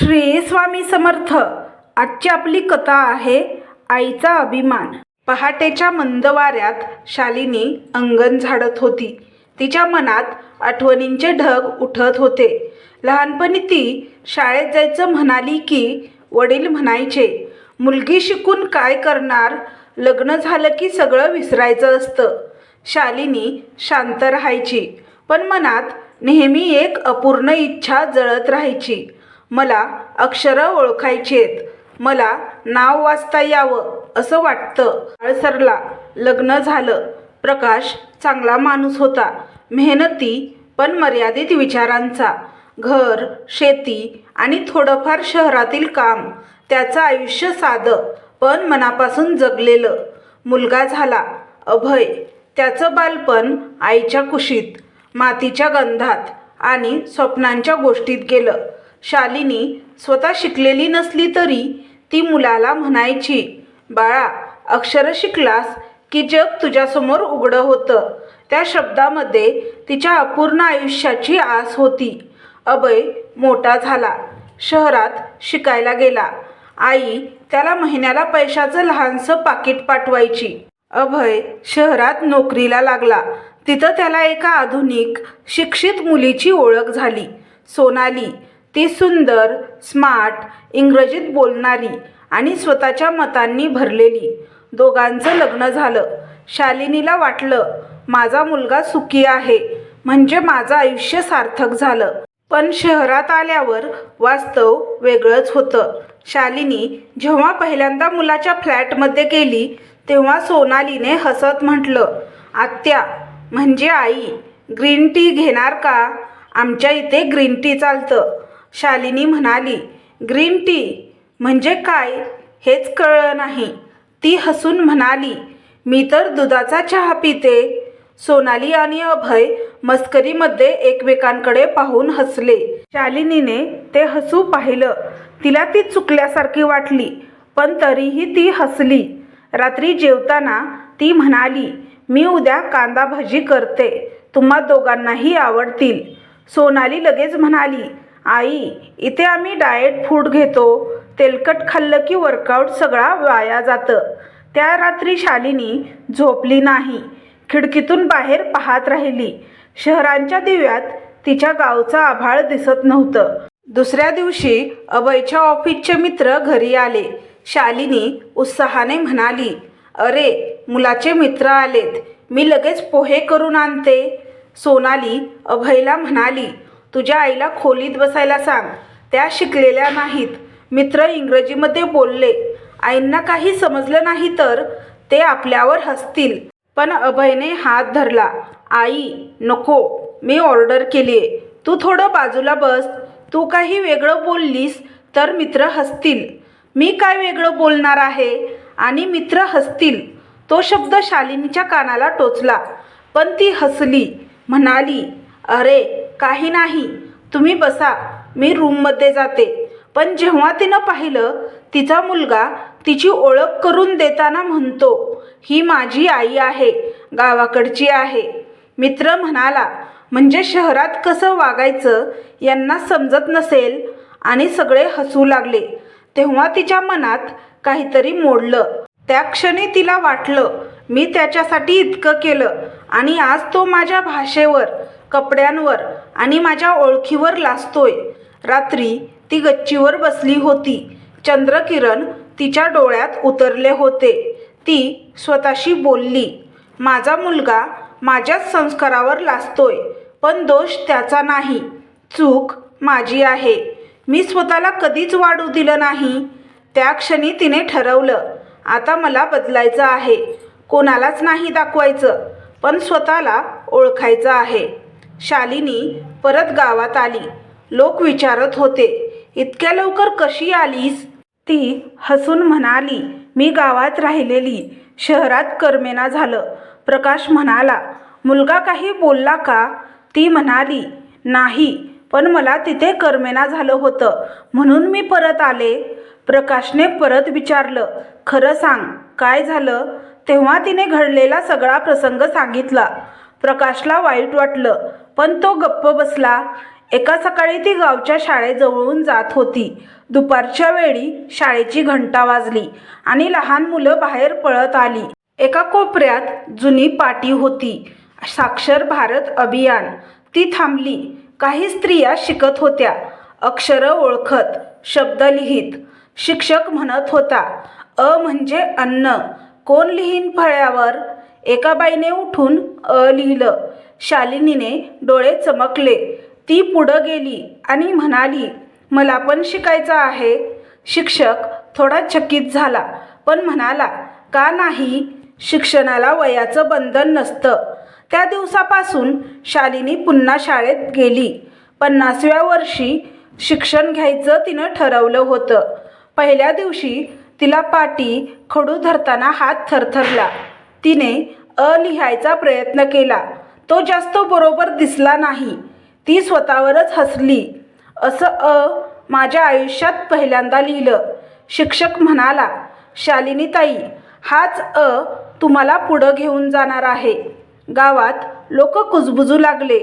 श्री स्वामी समर्थ आजची आपली कथा आहे आईचा अभिमान. पहाटेच्या मंद वाऱ्यात शालिनी अंगण झाडत होती. तिच्या मनात आठवणींचे ढग उठत होते. लहानपणी ती शाळेत जायचं म्हणाली की वडील म्हणायचे मुलगी शिकून काय करणार? लग्न झालं की सगळं विसरायचं असतं. शालिनी शांत राहायची पण मनात नेहमी एक अपूर्ण इच्छा जळत राहायची. मला अक्षरं ओळखायची आहेत मला नाव वाचता यावं असं वाटतं. काळ लग्न झालं. प्रकाश चांगला माणूस होता. मेहनती पण मर्यादित विचारांचा. घर शेती आणि थोडंफार शहरातील काम. त्याचं आयुष्य साधं पण मनापासून जगलेलं. मुलगा झाला. अभय त्याचं बालपण आईच्या कुशीत मातीच्या गंधात आणि स्वप्नांच्या गोष्टीत गेलं. शालिनी स्वतः शिकलेली नसली तरी ती मुलाला म्हणायची बाळा अक्षरं शिकलास की जग तुझ्यासमोर उघडं होतं त्या शब्दामध्ये तिच्या अपूर्ण आयुष्याची आस होती. अभय मोठा झाला. शहरात शिकायला गेला. आई त्याला महिन्याला पैशाचं लहानसं पाकिट पाठवायची. अभय शहरात नोकरीला लागला. तिथं त्याला एका आधुनिक शिक्षित मुलीची ओळख झाली. सोनाली ती सुंदर स्मार्ट इंग्रजीत बोलणारी आणि स्वतःच्या मतांनी भरलेली. दोघांचं लग्न झालं. शालिनीला वाटलं माझा मुलगा सुखी आहे. म्हणजे माझं आयुष्य सार्थक झालं. पण शहरात आल्यावर वास्तव वेगळंच होतं. शालिनी जेव्हा पहिल्यांदा मुलाच्या फ्लॅटमध्ये गेली तेव्हा सोनालीने हसत म्हटलं आत्या म्हणजे आई ग्रीन टी घेणार का? आमच्या इथे ग्रीन टी चालतं. शालिनी म्हणाली ग्रीन टी म्हणजे काय हेच कळलं नाही. ती हसून म्हणाली मी तर दुधाचा चहा पिते. सोनाली आणि अभय मस्करीमध्ये एकमेकांकडे पाहून हसले. शालिनीने ते हसू पाहिलं. तिला ती चुकल्यासारखी वाटली पण तरीही ती हसली. रात्री जेवताना ती म्हणाली मी उद्या कांदा भाजी करते. तुम्हा दोघांनाही आवडतील. सोनाली लगेच म्हणाली आई इथे आम्ही डाएट फूड घेतो. तेलकट खाल्लं की वर्कआउट सगळा वाया जातं. त्या रात्री शालिनी झोपली नाही. खिडकीतून बाहेर पाहत राहिली. शहरांच्या दिव्यात तिच्या गावचं आभाळ दिसत नव्हतं. दुसऱ्या दिवशी अभयच्या ऑफिसचे मित्र घरी आले. शालिनी उत्साहाने म्हणाली अरे मुलाचे मित्र आलेत. मी लगेच पोहे करून आणते. सोनाली अभयला म्हणाली तुझ्या आईला खोलीत बसायला सांग. त्या शिकलेल्या नाहीत. मित्र इंग्रजीमध्ये बोलले. आईंना काही समजलं नाही तर ते आपल्यावर हसतील. पण अभयने हात धरला. आई नको. मी ऑर्डर केली आहे तू थोडं बाजूला बस. तू काही वेगळं बोललीस तर मित्र हसतील. मी काय वेगळं बोलणार आहे आणि मित्र हसतील. तो शब्द शालिनीच्या कानाला टोचला. पण ती हसली. म्हणाली अरे काही नाही. तुम्ही बसा. मी रूममध्ये जाते. पण जेव्हा तिनं पाहिलं तिचा मुलगा तिची ओळख करून देताना म्हणतो ही माझी आई आहे. गावाकडची आहे. मित्र म्हणाला म्हणजे शहरात कसं वागायचं यांना समजत नसेल? आणि सगळे हसू लागले. तेव्हा तिच्या मनात काहीतरी मोडलं. त्या क्षणी तिला वाटलं मी त्याच्यासाठी इतकं केलं आणि आज तो माझ्या भाषेवर कपड्यांवर आणि माझ्या ओळखीवर लाजतोय. रात्री ती गच्चीवर बसली होती. चंद्रकिरण तिच्या डोळ्यात उतरले होते. ती स्वतःशी बोलली माझा मुलगा माझ्याच संस्कारावर लाजतोय पण दोष त्याचा नाही. चूक माझी आहे. मी स्वतःला कधीच वाढू दिलं नाही. त्या क्षणी तिने ठरवलं आता मला बदलायचं आहे. कोणालाच नाही दाखवायचं पण स्वतःला ओळखायचं आहे. शालिनी परत गावात आली. लोक विचारत होते इतक्या लवकर कशी आलीस? ती हसून म्हणाली मी गावात राहिलेली. शहरात करमेना झालं. प्रकाश म्हणाला मुलगा काही बोलला का? ती म्हणाली नाही पण मला तिथे करमेना झालं होतं म्हणून मी परत आले. प्रकाशने परत विचारलं खरं सांग काय झालं? तेव्हा तिने घडलेला सगळा प्रसंग सांगितला. प्रकाशला वाईट वाटलं पण तो गप्प बसला. एका सकाळी ती गावच्या शाळेजवळून जात होती. दुपारच्या वेळी शाळेची घंटा वाजली आणि लहान मुलं बाहेर पळत आली. एका कोपऱ्यात जुनी पाटी होती. साक्षर भारत अभियान. ती थांबली. काही स्त्रिया शिकत होत्या. अक्षरं ओळखत शब्द लिहित. शिक्षक म्हणत होता अ म्हणजे अन्न. कोण लिहीन फळ्यावर? एका बाईने उठून अ लिहिलं. शालिनीने डोळे चमकले. ती पुढं गेली आणि म्हणाली मला पण शिकायचं आहे. शिक्षक थोडा चकित झाला पण म्हणाला का नाही? शिक्षणाला वयाचं बंधन नसतं. त्या दिवसापासून शालिनी पुन्हा शाळेत गेली. पन्नासव्या वर्षी शिक्षण घ्यायचं तिनं ठरवलं होतं. पहिल्या दिवशी तिला पाटी खडू धरताना हात थरथरला. तिने अ लिहायचा प्रयत्न केला. तो जास्त बरोबर दिसला नाही. ती स्वतःवरच हसली. असं अ माझ्या आयुष्यात पहिल्यांदा लिहिलं. शिक्षक म्हणाला शालिनी ताई हाच अ तुम्हाला पुढं घेऊन जाणार आहे. गावात लोक कुजबुजू लागले.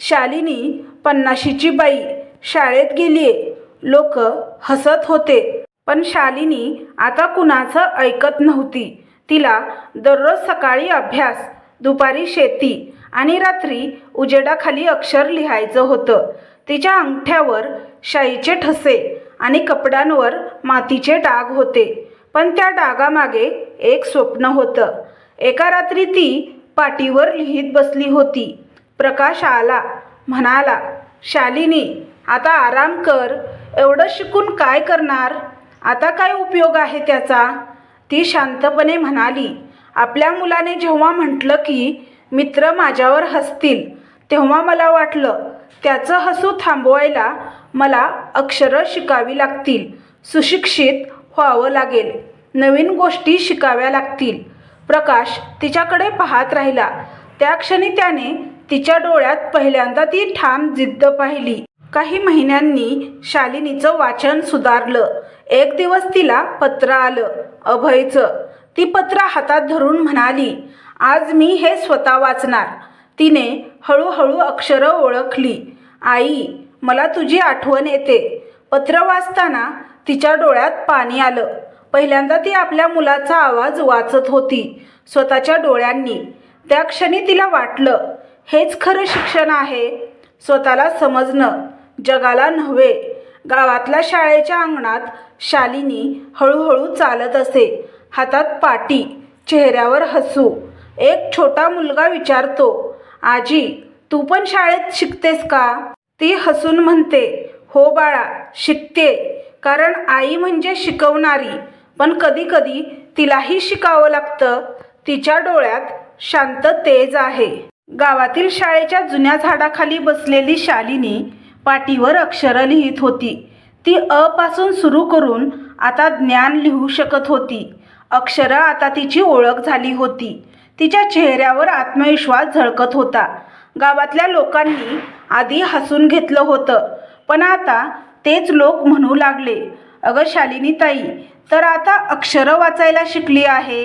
शालिनी पन्नाशीची बाई. शाळेत गेलीये. लोक हसत होते. पण शालिनी आता कुणाचं ऐकत नव्हती. तिला दररोज सकाळी अभ्यास दुपारी शेती आणि रात्री उजेडाखाली अक्षर लिहायचं होतं. तिच्या अंगठ्यावर शाईचे ठसे आणि कपड्यांवर मातीचे डाग होते. पण त्या डागामागे एक स्वप्न होतं. एका रात्री ती पाटीवर लिहित बसली होती. प्रकाश आला म्हणाला शालिनी आता आराम कर. एवढं शिकून काय करणार? आता काय उपयोग आहे त्याचा? ती शांतपणे म्हणाली आपल्या मुलाने जेव्हा म्हटलं की मित्र माझ्यावर हसतील. तेव्हा मला वाटलं त्याचं हसू थांबवायला मला अक्षरं शिकावी लागतील. सुशिक्षित व्हावं लागेल. नवीन गोष्टी शिकाव्या लागतील. प्रकाश तिच्याकडे पाहत राहिला. त्या क्षणी त्याने तिच्या डोळ्यात पहिल्यांदा ती ठाम जिद्द पाहिली. काही महिन्यांनी शालिनीचं वाचन सुधारलं. एक दिवस तिला पत्र आलं अभयचं. ती पत्र हातात धरून म्हणाली आज मी हे स्वतः वाचणार. तिने हळूहळू अक्षरं ओळखली. आई मला तुझी आठवण येते. पत्र वाचताना तिच्या डोळ्यात पाणी आलं. पहिल्यांदा ती आपल्या मुलाचा आवाज वाचत होती स्वतःच्या डोळ्यांनी. त्या क्षणी तिला वाटलं हेच खरं शिक्षण आहे. स्वतःला समजणं जगाला नव्हे. गावातल्या शाळेच्या अंगणात शालिनी हळूहळू चालत असे. हातात पाटी चेहऱ्यावर हसू. एक छोटा मुलगा विचारतो आजी तू पण शाळेत शिकतेस का? ती हसून म्हणते हो बाळा शिकते. कारण आई म्हणजे शिकवणारी. पण कधीकधी तिलाही शिकावं लागतं. तिच्या डोळ्यात शांत तेज आहे. गावातील शाळेच्या जुन्या झाडाखाली बसलेली शालिनी पाटीवर अक्षरं लिहित होती. ती अपासून सुरू करून आता ज्ञान लिहू शकत होती. अक्षरं आता तिची ओळख झाली होती. तिच्या चेहऱ्यावर आत्मविश्वास झळकत होता. गावातल्या लोकांनी आधी हसून घेतलं होतं पण आता तेच लोक म्हणू लागले अगं शालिनी ताई तर आता अक्षरं वाचायला शिकली आहे.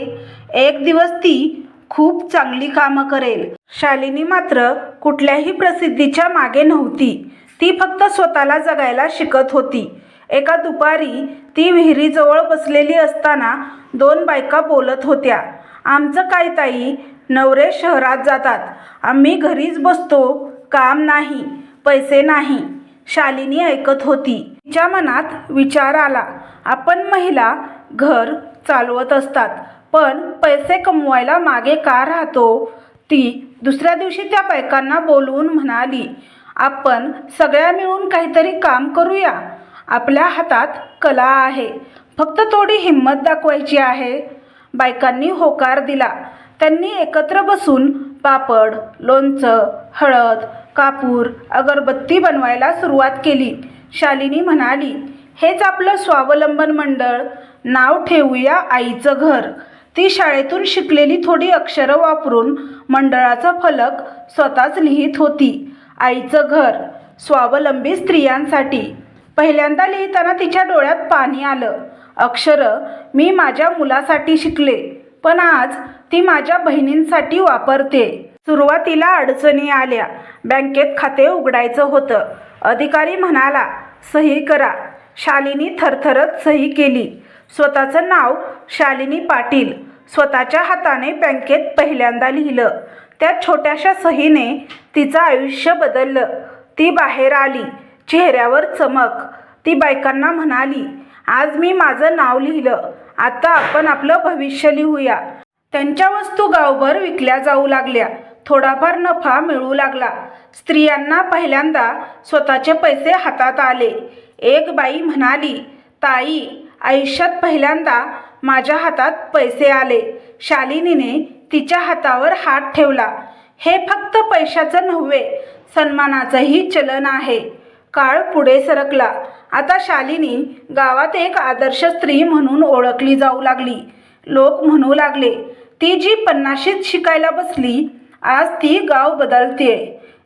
एक दिवस ती खूप चांगली कामं करेल. शालिनी मात्र कुठल्याही प्रसिद्धीच्या मागे नव्हती. ती फक्त स्वतःला जगायला शिकत होती. एका दुपारी ती विहिरीजवळ बसलेली असताना दोन बायका बोलत होत्या. आमचं काय ताई? नवरे शहरात जातात. आम्ही घरीच बसतो. काम नाही. पैसे नाही. शालिनी ऐकत होती. तिच्या मनात विचार आला. आपण महिला घर चालवत असतात. पण पैसे कमवायला मागे का राहतो? ती दुसऱ्या दिवशी त्या बायकांना बोलवून म्हणाली आपण सगळ्या मिळून काहीतरी काम करूया. आपल्या हातात कला आहे. फक्त थोडी हिंमत दाखवायची आहे. बायकांनी होकार दिला. त्यांनी एकत्र बसून पापड लोणचं हळद कापूर अगरबत्ती बनवायला सुरुवात केली. शालिनी म्हणाली हेच आपलं स्वावलंबन मंडळ. नाव ठेवूया आईचं घर. ती शाळेतून शिकलेली थोडी अक्षरं वापरून मंडळाचा फलक स्वतःच लिहित होती. आईचं घर. स्वावलंबी स्त्रियांसाठी. पहिल्यांदा लिहिताना तिच्या डोळ्यात पाणी आलं. अक्षरं मी माझ्या मुलासाठी शिकले पण आज ती माझ्या बहिणींसाठी वापरते. सुरुवातीला अडचणी आल्या. बँकेत खाते उघडायचं होतं. अधिकारी म्हणाला सही करा. शालिनी थरथरत सही केली. स्वतःचं नाव शालिनी पाटील. स्वतःच्या हाताने बँकेत पहिल्यांदा लिहिलं. त्या छोट्याशा सहीने तिचं आयुष्य बदललं. ती बाहेर आली. चेहऱ्यावर चमक. ती बायकांना म्हणाली आज मी माझं नाव लिहिलं. आता आपण आपलं भविष्य लिहूया. त्यांच्या वस्तू गावभर विकल्या जाऊ लागल्या. थोडाफार नफा मिळू लागला. स्त्रियांना पहिल्यांदा स्वतःचे पैसे हातात आले. एक बाई म्हणाली ताई आयुष्यात पहिल्यांदा माझ्या हातात पैसे आले. शालिनीने तिच्या हातावर हात ठेवला. हे फक्त पैशाचं नव्हे सन्मानाचंही चलन आहे. काळ पुढे सरकला. आता शालिनी गावात एक आदर्श स्त्री म्हणून ओळखली जाऊ लागली. लोक म्हणू लागले ती जी पन्नाशीत शिकायला बसली आज ती गाव बदलते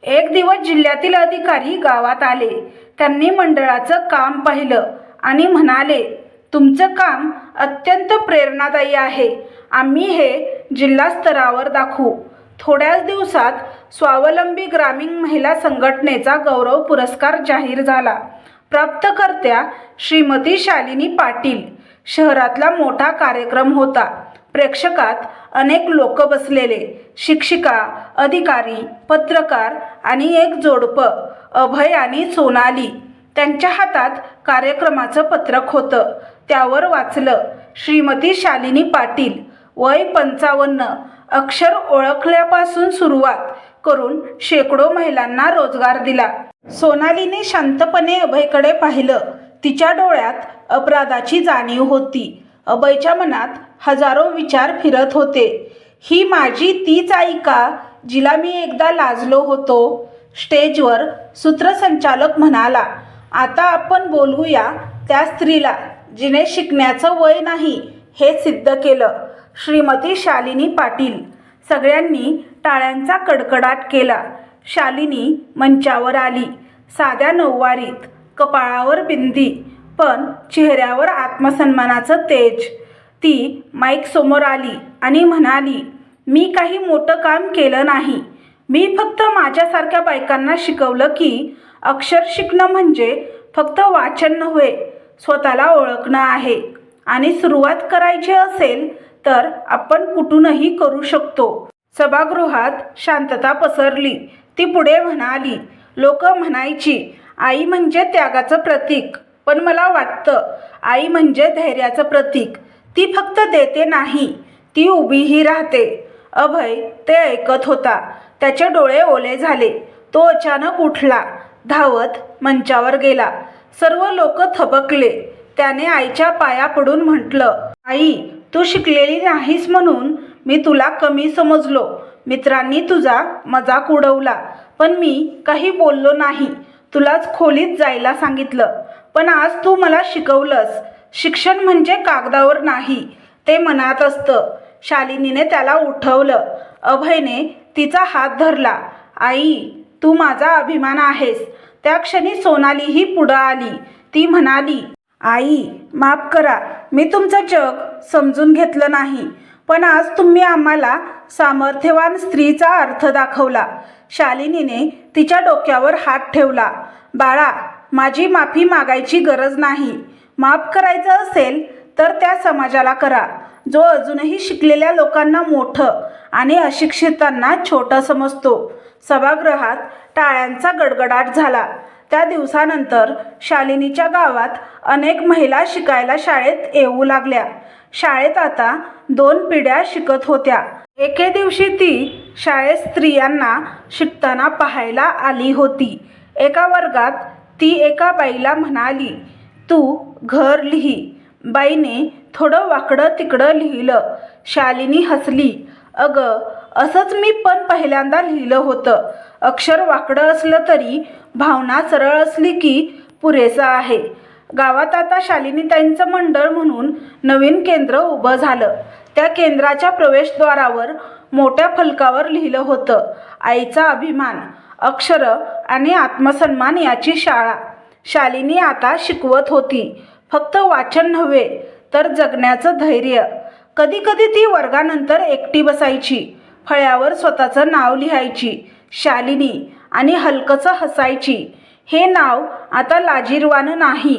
एक दिवस जिल्ह्यातील अधिकारी गावात आले. त्यांनी मंडळाचं काम पाहिलं आणि म्हणाले तुमचं काम अत्यंत प्रेरणादायी आहे. आम्ही हे जिल्हा स्तरावर दाखवू. थोड्याच दिवसात स्वावलंबी ग्रामीण महिला संघटनेचा गौरव पुरस्कार जाहीर झाला. प्राप्तकर्त्या श्रीमती शालिनी पाटील शहरातला मोठा कार्यक्रम होता. प्रेक्षकात अनेक लोक बसलेले. शिक्षिका अधिकारी पत्रकार आणि एक जोडपं अभय आणि सोनाली त्यांच्या हातात कार्यक्रमाचं पत्रक होतं. त्यावर वाचलं श्रीमती शालिनी पाटील वय पंचावन्न अक्षर ओळखल्यापासून सुरुवात करून शेकडो महिलांना रोजगार दिला. सोनालीने शांतपणे अभयकडे पाहिलं. तिच्या डोळ्यात अपराधाची जाणीव होती. अभयच्या मनात हजारो विचार फिरत होते. ही माझी तीच आई का जिला मी एकदा लाजलो होतो? स्टेजवर सूत्रसंचालक म्हणाला आता आपण बोलूया त्या स्त्रीला जिने शिकण्याचं वय नाही हे सिद्ध केलं. श्रीमती शालिनी पाटील सगळ्यांनी टाळ्यांचा कडकडाट केला. शालिनी मंचावर आली. साध्या नऊवारीत कपाळावर बिंदी पण चेहऱ्यावर आत्मसन्मानाचं तेज. ती माईक समोर आली आणि म्हणाली मी काही मोठं काम केलं नाही. मी फक्त माझ्यासारख्या बायकांना शिकवलं की अक्षर शिकणं म्हणजे फक्त वाचन नव्हे स्वतःला ओळखणं आहे. आणि सुरुवात करायची असेल तर आपण कुठूनही करू शकतो. सभागृहात शांतता पसरली. ती पुढे म्हणाली लोक म्हणायची आई म्हणजे त्यागाचं प्रतीक. पण मला वाटतं आई म्हणजे धैर्याचं प्रतीक. ती फक्त देते नाही ती उभीही राहते. अभय ते ऐकत होता. त्याचे डोळे ओले झाले. तो अचानक उठला. धावत मंचावर गेला. सर्व लोक थबकले. त्याने आईच्या पाया पडून म्हटलं आई तू शिकलेली नाहीस म्हणून मी तुला कमी समजलो. मित्रांनी तुझा मजाक उडवला. पण मी काही बोललो नाही. तुलाच खोलीत जायला सांगितलं. पण आज तू मला शिकवलंस. शिक्षण म्हणजे कागदावर नाही ते मनात असतं. शालिनीने त्याला उठवलं. अभयने तिचा हात धरला. आई तू माझा अभिमान आहेस. त्या क्षणी सोनालीही पुढं आली. ती म्हणाली आई माफ करा. मी तुमचं जग समजून घेतलं नाही. पण आज तुम्ही आम्हाला सामर्थ्यवान स्त्रीचा अर्थ दाखवला. शालिनीने तिच्या डोक्यावर हात ठेवला. बाळा माझी माफी मागायची गरज नाही. माफ करायचं असेल तर त्या समाजाला करा. जो अजूनही शिकलेल्या लोकांना मोठं आणि अशिक्षितांना छोटं समजतो. सभागृहात टाळ्यांचा गडगडाट झाला. त्या दिवसानंतर शालिनीच्या गावात अनेक महिला शिकायला शाळेत येऊ लागल्या. शाळेत आता दोन पिढ्या शिकत होत्या. एके दिवशी ती शाळेत स्त्रियांना शिकताना पाहायला आली होती. एका वर्गात ती एका बाईला म्हणाली तू घर लिही बाईने थोडं वाकडं तिकडं लिहिलं. शालिनी हसली. अगं असंच मी पण पहिल्यांदा लिहिलं होतं. अक्षर वाकडं असलं तरी भावना सरळ असली की पुरेसं आहे. गावात आता शालिनीताईंचं मंडळ म्हणून नवीन केंद्र उभं झालं. त्या केंद्राच्या प्रवेशद्वारावर मोठ्या फलकावर लिहिलं होतं आईचा अभिमान अक्षर आणि आत्मसन्मान याची शाळा. शालिनी आता शिकवत होती फक्त वाचन नव्हे तर जगण्याचं धैर्य. कधीकधी ती वर्गानंतर एकटी बसायची फळ्यावर स्वतःचं नाव लिहायची शालिनी आणि हलकंसं हसायची. हे नाव आता लाजीरवानं नाही.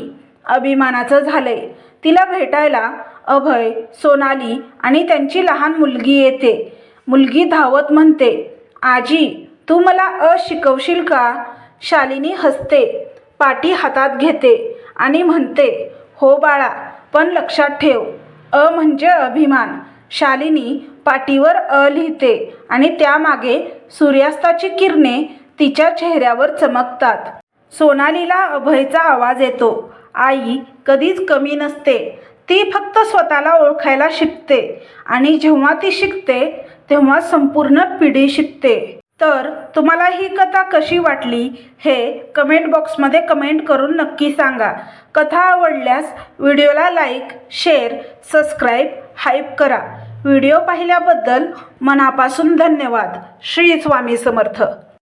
अभिमानाचं झालंय. तिला भेटायला अभय सोनाली आणि त्यांची लहान मुलगी येते. मुलगी धावत म्हणते आजी तू मला अ शिकवशील का? शालिनी हसते पाटी हातात घेते आणि म्हणते हो बाळा पण लक्षात ठेव. अ म्हणजे अभिमान. शालिनी पाटीवर अ लिहिते आणि त्यामागे सूर्यास्ताची किरणे तिच्या चेहऱ्यावर चमकतात. सोनालीला अभयचा आवाज येतो. आई कधीच कमी नसते. ती फक्त स्वतःला ओळखायला शिकते आणि जेव्हा ती शिकते तेव्हा संपूर्ण पिढी शिकते. तर तुम्हाला ही कथा कशी वाटली हे कमेंट बॉक्समध्ये कमेंट करून नक्की सांगा. कथा आवडल्यास व्हिडिओला लाईक शेअर सबस्क्राईब हाईप करा. व्हिडिओ पाहिल्याबद्दल मनापासून धन्यवाद. श्री स्वामी समर्थ.